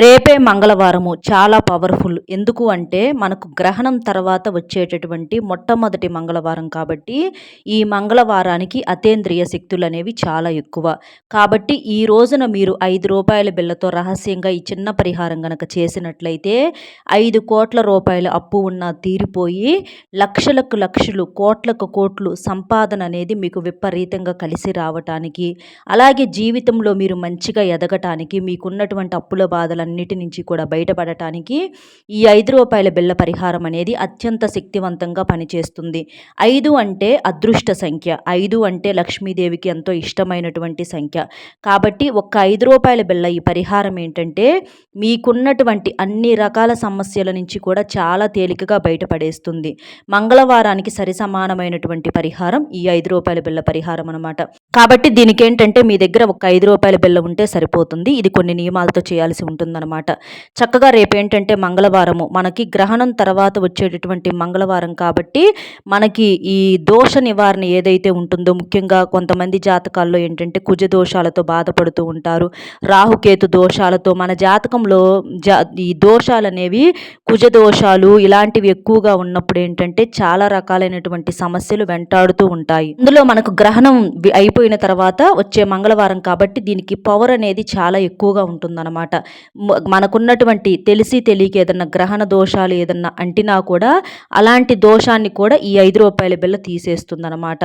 రేపే మంగళవారము. చాలా పవర్ఫుల్ ఎందుకు అంటే మనకు గ్రహణం తర్వాత వచ్చేటటువంటి మొట్టమొదటి మంగళవారం కాబట్టి ఈ మంగళవారానికి అతేంద్రియ శక్తులు అనేవి చాలా ఎక్కువ. కాబట్టి ఈ రోజున మీరు ఐదు రూపాయల బిళ్ళతో రహస్యంగా ఈ చిన్న పరిహారం కనుక చేసినట్లయితే ఐదు కోట్ల రూపాయల అప్పు ఉన్న తీరిపోయి లక్షలకు లక్షలు కోట్లకు కోట్లు సంపాదన అనేది మీకు విపరీతంగా కలిసి రావటానికి అలాగే జీవితంలో మీరు మంచిగా ఎదగటానికి మీకున్నటువంటి అప్పుల బాధలు అన్నిటి నుంచి కూడా బయటపడటానికి ఈ ఐదు రూపాయల బిళ్ళ పరిహారం అనేది అత్యంత శక్తివంతంగా పనిచేస్తుంది. ఐదు అంటే అదృష్ట సంఖ్య. ఐదు అంటే లక్ష్మీదేవికి ఎంతో ఇష్టమైనటువంటి సంఖ్య. కాబట్టి ఒక్క ఐదు రూపాయల బిళ్ళ ఈ పరిహారం ఏంటంటే మీకున్నటువంటి అన్ని రకాల సమస్యల నుంచి కూడా చాలా తేలికగా బయటపడేస్తుంది. మంగళవారానికి సరి సమానమైనటువంటి పరిహారం ఈ ఐదు రూపాయల బిళ్ళ పరిహారం అనమాట కాబట్టి దీనికి ఏంటంటే మీ దగ్గర ఒక ఐదు రూపాయల బిళ్ళ ఉంటే సరిపోతుంది. ఇది కొన్ని నియమాలతో చేయాల్సి ఉంటుంది ఉంటుందన్నమాట చక్కగా రేపు ఏంటంటే మంగళవారము. మనకి గ్రహణం తర్వాత వచ్చేటటువంటి మంగళవారం కాబట్టి మనకి ఈ దోష నివారణ ఏదైతే ఉంటుందో ముఖ్యంగా కొంతమంది జాతకాల్లో ఏంటంటే కుజ దోషాలతో బాధపడుతూ ఉంటారు. రాహుకేతు దోషాలతో మన జాతకంలో జా ఈ దోషాలు అనేవి కుజ దోషాలు ఇలాంటివి ఎక్కువగా ఉన్నప్పుడు ఏంటంటే చాలా రకాలైనటువంటి సమస్యలు వెంటాడుతూ ఉంటాయి. ఇందులో మనకు గ్రహణం అయిపోయిన తర్వాత వచ్చే మంగళవారం కాబట్టి దీనికి పవర్ అనేది చాలా ఎక్కువగా ఉంటుందన్నమాట. మనకున్నటువంటి తెలిసి తెలియక ఏదన్నా గ్రహణ దోషాలు ఏదన్నా అంటినా కూడా అలాంటి దోషాన్ని కూడా ఈ ఐదు రూపాయల బిల్ల తీసేస్తుందన్నమాట.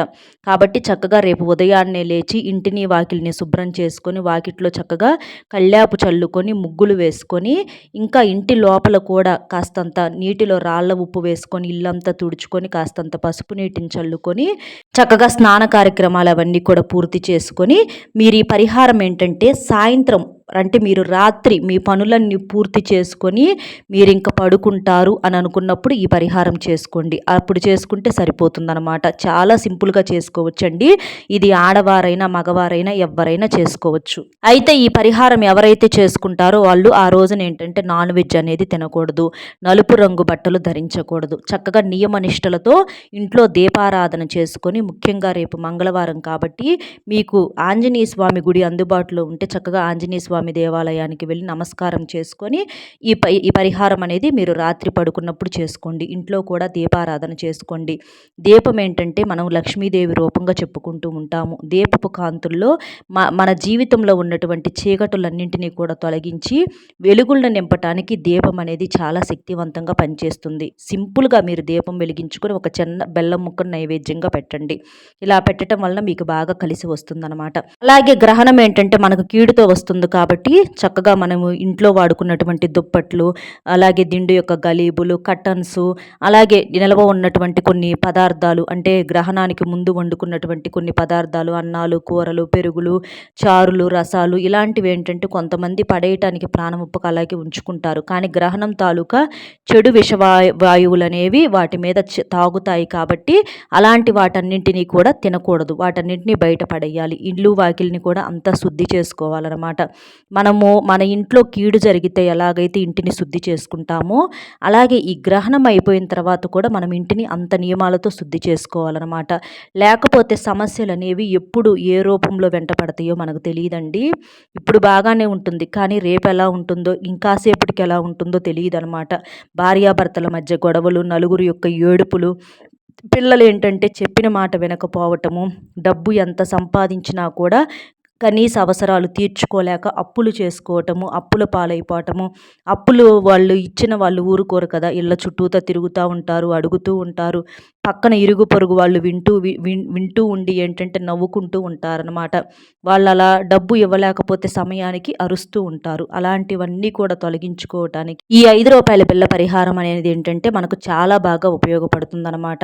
కాబట్టి చక్కగా రేపు ఉదయాన్నే లేచి ఇంటిని వాకిలిని శుభ్రం చేసుకొని వాకిట్లో చక్కగా కళ్యాపు చల్లుకొని ముగ్గులు వేసుకొని ఇంకా ఇంటి లోపల కూడా కాస్తంత నీటిలో రాళ్ళ ఉప్పు వేసుకొని ఇల్లంతా తుడుచుకొని కాస్తంత పసుపు నీటిని చల్లుకొని చక్కగా స్నాన కార్యక్రమాలు అవన్నీ కూడా పూర్తి చేసుకొని మీరు ఈ పరిహారం ఏంటంటే సాయంత్రం అంటే మీరు రాత్రి మీ పనులన్నీ పూర్తి చేసుకొని మీరు ఇంకా పడుకుంటారు అని అనుకున్నప్పుడు ఈ పరిహారం చేసుకోండి. అప్పుడు చేసుకుంటే సరిపోతుందనమాట చాలా సింపుల్గా చేసుకోవచ్చండి. ఇది ఆడవారైనా మగవారైనా ఎవరైనా చేసుకోవచ్చు. అయితే ఈ పరిహారం ఎవరైతే చేసుకుంటారో వాళ్ళు ఆ రోజున ఏంటంటే నాన్ వెజ్ అనేది తినకూడదు. నలుపు రంగు బట్టలు ధరించకూడదు. చక్కగా నియమనిష్టలతో ఇంట్లో దీపారాధన చేసుకొని ముఖ్యంగా రేపు మంగళవారం కాబట్టి మీకు ఆంజనేయ స్వామి గుడి అందుబాటులో ఉంటే చక్కగా ఆంజనేయ స్వామి స్వామి దేవాలయానికి వెళ్ళి నమస్కారం చేసుకొని ఈ పై ఈ పరిహారం అనేది మీరు రాత్రి పడుకున్నప్పుడు చేసుకోండి. ఇంట్లో కూడా దీపారాధన చేసుకోండి. దీపం ఏంటంటే మనం లక్ష్మీదేవి రూపంగా చెప్పుకుంటూ ఉంటాము. దీపపు కాంతుల్లో మన జీవితంలో ఉన్నటువంటి చీకటులన్నింటినీ కూడా తొలగించి వెలుగులను నింపటానికి దీపం అనేది చాలా శక్తివంతంగా పనిచేస్తుంది. సింపుల్గా మీరు దీపం వెలిగించుకొని ఒక చిన్న బెల్లం ముక్కను నైవేద్యంగా పెట్టండి. ఇలా పెట్టడం వలన మీకు బాగా కలిసి వస్తుందన్నమాట. అలాగే గ్రహణం ఏంటంటే మనకు కీడుతో వస్తుంది కాబట్టి కాబట్టి చక్కగా మనము ఇంట్లో వాడుకున్నటువంటి దుప్పట్లు అలాగే దిండు యొక్క గలీబులు కట్టన్స్ అలాగే నిల్వ ఉన్నటువంటి కొన్ని పదార్థాలు అంటే గ్రహణానికి ముందు వండుకున్నటువంటి కొన్ని పదార్థాలు అన్నాలు కూరలు పెరుగులు చారులు రసాలు ఇలాంటివి ఏంటంటే కొంతమంది పడేయటానికి ప్రాణముప్పక అలాగే ఉంచుకుంటారు. కానీ గ్రహణం తాలూకా చెడు విషవాయు వాయువులు అనేవి వాటి మీద తాగుతాయి కాబట్టి అలాంటి వాటన్నింటినీ కూడా తినకూడదు. వాటన్నింటినీ బయట పడేయాలి. ఇల్లు వాకిల్ని కూడా అంతా శుద్ధి చేసుకోవాలన్నమాట. మనము మన ఇంట్లో కీడు జరిగితే ఎలాగైతే ఇంటిని శుద్ధి చేసుకుంటామో అలాగే ఈ గ్రహణం అయిపోయిన తర్వాత కూడా మనం ఇంటిని అంత నియమాలతో శుద్ధి చేసుకోవాలన్నమాట. లేకపోతే సమస్యలు అనేవి ఎప్పుడు ఏ రూపంలో వెంటపడతాయో మనకు తెలియదండి. ఇప్పుడు బాగానే ఉంటుంది కానీ రేపు ఎలా ఉంటుందో ఇంకాసేపటికి ఎలా ఉంటుందో తెలియదు అనమాట భార్యాభర్తల మధ్య గొడవలు నలుగురు యొక్క ఏడుపులు పిల్లలు ఏంటంటే చెప్పిన మాట వినకపోవటము డబ్బు ఎంత సంపాదించినా కూడా కనీస అవసరాలు తీర్చుకోలేక అప్పులు చేసుకోవటము అప్పుల పాలైపోవటము. అప్పులు వాళ్ళు ఇచ్చిన వాళ్ళు ఊరుకోరు కదా ఇళ్ళ చుట్టూతా తిరుగుతూ ఉంటారు అడుగుతూ ఉంటారు. పక్కన ఇరుగు పొరుగు వాళ్ళు వింటూ వింటూ ఉండి ఏంటంటే నవ్వుకుంటూ ఉంటారనమాట వాళ్ళు అలా డబ్బు ఇవ్వలేకపోతే సమయానికి అరుస్తూ ఉంటారు. అలాంటివన్నీ కూడా తొలగించుకోవటానికి ఈ ఐదు రూపాయల పిల్ల పరిహారం అనేది ఏంటంటే మనకు చాలా బాగా ఉపయోగపడుతుందన్నమాట.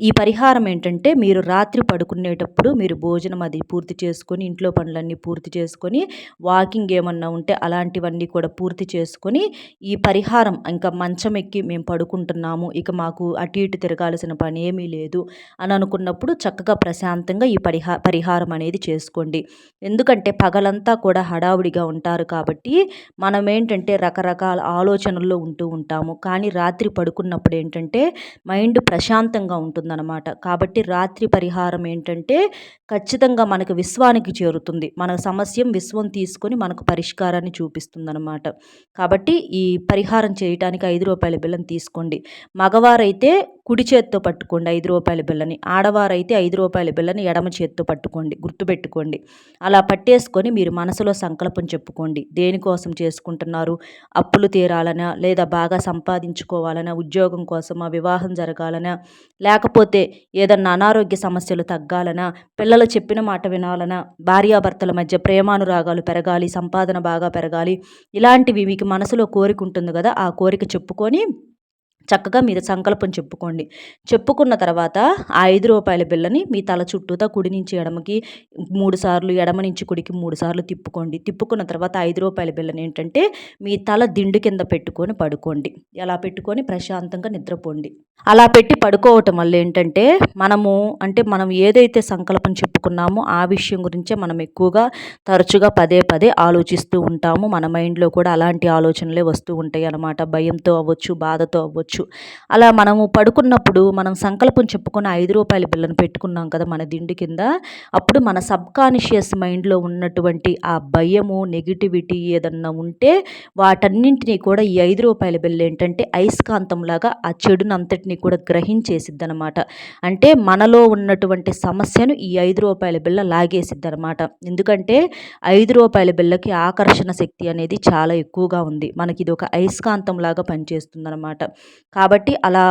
ఈ పరిహారం ఏంటంటే మీరు రాత్రి పడుకునేటప్పుడు మీరు భోజనం అది పూర్తి చేసుకొని ఇంట్లో పనులన్నీ పూర్తి చేసుకొని వాకింగ్ ఏమన్నా ఉంటే అలాంటివన్నీ కూడా పూర్తి చేసుకొని ఈ పరిహారం ఇంకా మంచం ఎక్కి మేము పడుకుంటున్నాము ఇక మాకు అటు ఇటు తిరగాల్సిన పని పనేమీ ఏమీ లేదు అని అనుకున్నప్పుడు చక్కగా ప్రశాంతంగా ఈ పరిహా పరిహారం అనేది చేసుకోండి. ఎందుకంటే పగలంతా కూడా హడావుడిగా ఉంటారు కాబట్టి మనం ఏంటంటే రకరకాల ఆలోచనల్లో ఉంటూ ఉంటాము. కానీ రాత్రి పడుకున్నప్పుడు ఏంటంటే మైండ్ ప్రశాంతంగా ఉంటుందన్నమాట. కాబట్టి రాత్రి పరిహారం ఏంటంటే ఖచ్చితంగా మనకు విశ్వానికి చేరుతుంది. మన సమస్యం విశ్వం తీసుకొని మనకు పరిష్కారాన్ని చూపిస్తుందన్నమాట. కాబట్టి ఈ పరిహారం చేయటానికి ఐదు రూపాయల బిల్లం తీసుకోండి. మగవారైతే కుడి చేత్తో పట్టుకోండి ఐదు రూపాయల బిల్లని ఆడవారైతే ఐదు రూపాయల బిల్లని ఎడమ చేత్తో పట్టుకోండి గుర్తుపెట్టుకోండి. అలా పట్టేసుకొని మీరు మనసులో సంకల్పం చెప్పుకోండి. దేనికోసం చేసుకుంటున్నారు? అప్పులు తీరాలనా? లేదా బాగా సంపాదించుకోవాలనా? ఉద్యోగం కోసమా? వివాహం జరగాలనా? లేకపోతే ఏదన్నా అనారోగ్య సమస్యలు తగ్గాలనా? పిల్లలు చెప్పిన మాట వినాలనా? భార్యాభర్తల మధ్య ప్రేమానురాగాలు పెరగాలి సంపాదన బాగా పెరగాలి. ఇలాంటివి మీకు మనసులో కోరిక ఉంటుంది కదా ఆ కోరిక చెప్పుకొని చక్కగా మీరు సంకల్పం చెప్పుకోండి. చెప్పుకున్న తర్వాత ఆ ఐదు రూపాయల బిల్లని మీ తల చుట్టూతా కుడి నుంచి ఎడమకి మూడు సార్లు ఎడమ నుంచి కుడికి మూడు సార్లు తిప్పుకోండి. తిప్పుకున్న తర్వాత ఐదు రూపాయల బిల్లని ఏంటంటే మీ తల దిండు కింద పెట్టుకొని పడుకోండి. ఎలా పెట్టుకొని? ప్రశాంతంగా నిద్రపోండి. అలా పెట్టి పడుకోవటం వల్ల ఏంటంటే మనము అంటే మనం ఏదైతే సంకల్పం చెప్పుకున్నామో ఆ విషయం గురించే మనం ఎక్కువగా తరచుగా పదే పదే ఆలోచిస్తూ ఉంటాము. మన మైండ్లో కూడా అలాంటి ఆలోచనలే వస్తూ ఉంటాయి అన్నమాట. భయంతో అవ్వచ్చు బాధతో అవ్వచ్చు. చేసుకోవచ్చు అలా మనము పడుకున్నప్పుడు మనం సంకల్పం చెప్పుకున్న ఐదు రూపాయల బిల్లను పెట్టుకున్నాం కదా మన దిండు కింద అప్పుడు మన సబ్కాన్షియస్ మైండ్లో ఉన్నటువంటి ఆ భయము నెగిటివిటీ ఏదన్నా ఉంటే వాటన్నింటినీ కూడా ఈ ఐదు రూపాయల బిల్లు ఏంటంటే అయస్కాంతంలాగా ఆ చెడును అంతటినీ కూడా గ్రహించేసిద్ది అనమాట అంటే మనలో ఉన్నటువంటి సమస్యను ఈ ఐదు రూపాయల బిల్ల లాగేసిద్ది అనమాట ఎందుకంటే ఐదు రూపాయల బిల్లకి ఆకర్షణ శక్తి అనేది చాలా ఎక్కువగా ఉంది. మనకి ఇది ఒక అయస్కాంతం లాగా పనిచేస్తుంది అనమాట కాబట్టి అలా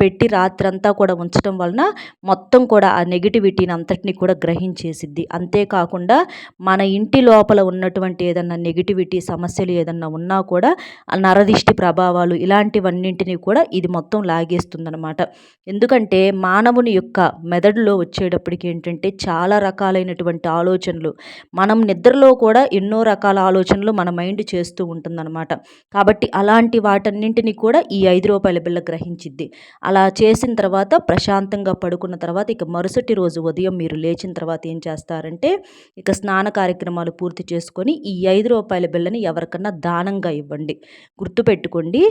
పెట్టి రాత్రంతా కూడా ఉంచడం వలన మొత్తం కూడా ఆ నెగిటివిటీని అంతటిని కూడా గ్రహించేసిద్ది. అంతేకాకుండా మన ఇంటి లోపల ఉన్నటువంటి ఏదన్నా నెగిటివిటీ సమస్యలు ఏదన్నా ఉన్నా కూడా నరదిష్టి ప్రభావాలు ఇలాంటివన్నింటినీ కూడా ఇది మొత్తం లాగేస్తుందనమాట ఎందుకంటే మానవుని యొక్క మెదడులో వచ్చేటప్పటికి ఏంటంటే చాలా రకాలైనటువంటి ఆలోచనలు మనం నిద్రలో కూడా ఎన్నో రకాల ఆలోచనలు మన మైండ్ చేస్తూ ఉంటుందన్నమాట. కాబట్టి అలాంటి వాటన్నింటినీ కూడా ఈ ఐదు రూపాయల బిళ్ళ గ్రహించిద్ది. అలా చేసిన తర్వాత ప్రశాంతంగా పడుకున్న తర్వాత ఇక మరుసటి రోజు ఉదయం మీరు లేచిన తర్వాత ఏం చేస్తారంటే ఇక స్నాన కార్యక్రమాలు పూర్తి చేసుకొని ఈ ఐదు రూపాయల బిళ్ళని ఎవరికన్నా దానంగా ఇవ్వండి. గుర్తుపెట్టుకోండి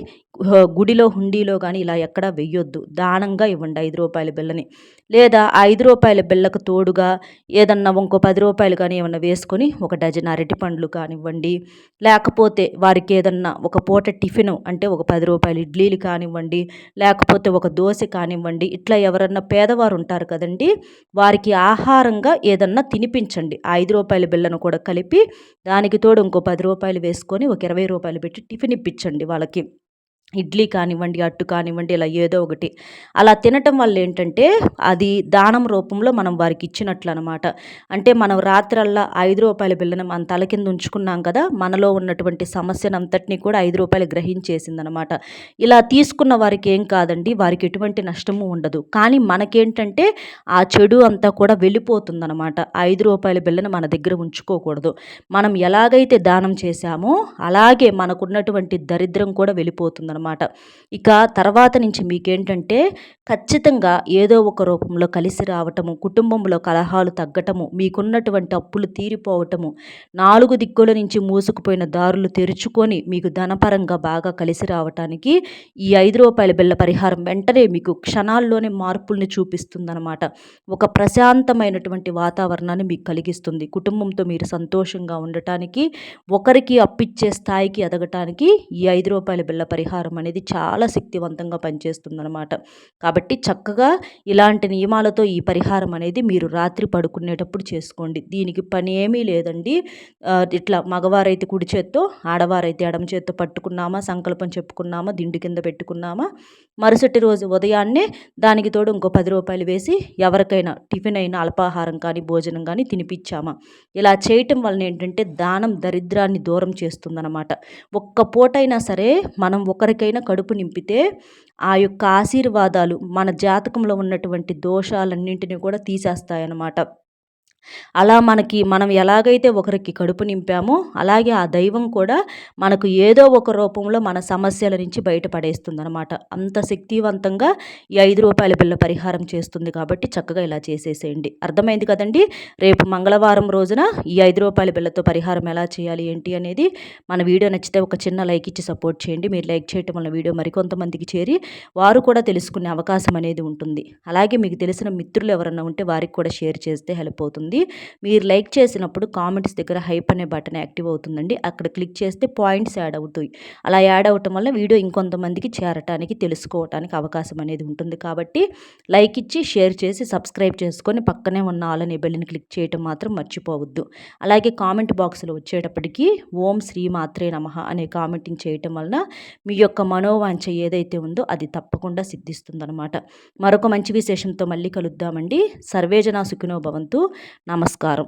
గుడిలో హుండీలో కానీ ఇలా ఎక్కడా వెయ్యొద్దు. దానంగా ఇవ్వండి ఐదు రూపాయల బిళ్ళని. లేదా ఐదు రూపాయల బిళ్ళకు తోడుగా ఏదన్నా ఇంకో పది రూపాయలు కానీ ఏమన్నా వేసుకొని ఒక డజన్ అరటి పండ్లు కానివ్వండి లేకపోతే వారికి ఏదన్నా ఒక పూట టిఫిన్ అంటే ఒక పది రూపాయలు ఇడ్లీలు కానివ్వండి లేకపోతే ఒక దోశ కానివ్వండి ఇట్లా ఎవరన్నా పేదవారు ఉంటారు కదండి వారికి ఆహారంగా ఏదన్నా తినిపించండి. ఐదు రూపాయల బిళ్ళను కూడా కలిపి దానికి తోడు ఇంకో పది రూపాయలు వేసుకొని ఒక ఇరవై రూపాయలు పెట్టి టిఫిన్ ఇప్పించండి వాళ్ళకి. ఇడ్లీ కానివ్వండి అట్టు కానివ్వండి ఇలా ఏదో ఒకటి. అలా తినటం వల్ల ఏంటంటే అది దానం రూపంలో మనం వారికి ఇచ్చినట్లు అనమాట అంటే మనం రాత్రల్లా ఐదు రూపాయల బిల్లను మన తల కింద ఉంచుకున్నాం కదా మనలో ఉన్నటువంటి సమస్యను అంతటినీ కూడా ఐదు రూపాయలు గ్రహించేసిందనమాట. ఇలా తీసుకున్న వారికి ఏం కాదండి వారికి ఎటువంటి నష్టము ఉండదు. కానీ మనకేంటంటే ఆ చెడు అంతా కూడా వెళ్ళిపోతుందనమాట. ఐదు రూపాయల బిల్లను మన దగ్గర ఉంచుకోకూడదు. మనం ఎలాగైతే దానం చేశామో అలాగే మనకున్నటువంటి దరిద్రం కూడా వెళ్ళిపోతుందనమాట. అనమాట ఇక తర్వాత నుంచి మీకేంటంటే ఖచ్చితంగా ఏదో ఒక రూపంలో కలిసి రావటము కుటుంబంలో కలహాలు తగ్గటము మీకున్నటువంటి అప్పులు తీరిపోవటము నాలుగు దిక్కుల నుంచి మూసుకుపోయిన దారులు తెరుచుకొని మీకు ధనపరంగా బాగా కలిసి రావటానికి ఈ ఐదు రూపాయల బిళ్ళ పరిహారం వెంటనే మీకు క్షణాల్లోనే మార్పుల్ని చూపిస్తుందన్నమాట. ఒక ప్రశాంతమైనటువంటి వాతావరణాన్ని మీకు కలిగిస్తుంది. కుటుంబంతో మీరు సంతోషంగా ఉండటానికి ఒకరికి అప్పిచ్చే స్థాయికి ఎదగటానికి ఈ ఐదు రూపాయల బిళ్ళ పరిహారం ఆహారం అనేది చాలా శక్తివంతంగా పనిచేస్తుందన్నమాట. కాబట్టి చక్కగా ఇలాంటి నియమాలతో ఈ పరిహారం అనేది మీరు రాత్రి పడుకునేటప్పుడు చేసుకోండి. దీనికి పని ఏమీ లేదండి. ఇట్లా మగవారైతే కుడి చేత్తో ఆడవారైతే ఎడమ చేత్తో పట్టుకున్నామా సంకల్పం చెప్పుకున్నామా దిండు కింద పెట్టుకున్నామా మరుసటి రోజు ఉదయాన్నే దానికి తోడు ఇంకో పది రూపాయలు వేసి ఎవరికైనా టిఫిన్ అయినా అల్పాహారం కానీ భోజనం కానీ తినిపించామా. ఇలా చేయటం వలన ఏంటంటే దానం దరిద్రాన్ని దూరం చేస్తుందన్నమాట. ఒక్క పూటైనా సరే మనం ఒకరికి ఎవరికైనా కడుపు నింపితే ఆ యొక్క ఆశీర్వాదాలు మన జాతకంలో ఉన్నటువంటి దోషాలన్నింటినీ కూడా తీసేస్తాయన్నమాట. అలా మనకి మనం ఎలాగైతే ఒకరికి కడుపు నింపామో అలాగే ఆ దైవం కూడా మనకు ఏదో ఒక రూపంలో మన సమస్యల నుంచి బయటపడేస్తుంది అనమాట అంత శక్తివంతంగా ఈ ఐదు రూపాయల బిల్ల పరిహారం చేస్తుంది కాబట్టి చక్కగా ఇలా చేసేసేయండి. అర్థమైంది కదండి? రేపు మంగళవారం రోజున ఈ ఐదు రూపాయల బిల్లతో పరిహారం ఎలా చేయాలి ఏంటి అనేది మన వీడియో నచ్చితే ఒక చిన్న లైక్ ఇచ్చి సపోర్ట్ చేయండి. మీరు లైక్ చేయటం వల్ల వీడియో మరికొంతమందికి చేరి వారు కూడా తెలుసుకునే అవకాశం అనేది ఉంటుంది. అలాగే మీకు తెలిసిన మిత్రులు ఎవరన్నా ఉంటే వారికి కూడా షేర్ చేస్తే హెల్ప్ అవుతుంది. మీరు లైక్ చేసినప్పుడు కామెంట్స్ దగ్గర హైప్ అనే బటన్ యాక్టివ్ అవుతుందండి. అక్కడ క్లిక్ చేస్తే పాయింట్స్ యాడ్ అవుతాయి. అలా యాడ్ అవటం వల్ల వీడియో ఇంకొంతమందికి చేరటానికి తెలుసుకోవటానికి అవకాశం అనేది ఉంటుంది. కాబట్టి లైక్ ఇచ్చి షేర్ చేసి సబ్స్క్రైబ్ చేసుకొని పక్కనే ఉన్న ఆల్ అనే బెల్లిని క్లిక్ చేయటం మాత్రం మర్చిపోవద్దు. అలాగే కామెంట్ బాక్స్లో వచ్చేటప్పటికి ఓం శ్రీ మాత్రే నమ అనే కామెంటింగ్ చేయటం వలన మీ యొక్క మనోవాంఛ ఏదైతే ఉందో అది తప్పకుండా సిద్ధిస్తుందనమాట మరొక మంచి విశేషంతో మళ్ళీ కలుద్దామండి. సర్వేజన సుఖినో భవంతు. నమస్కారం.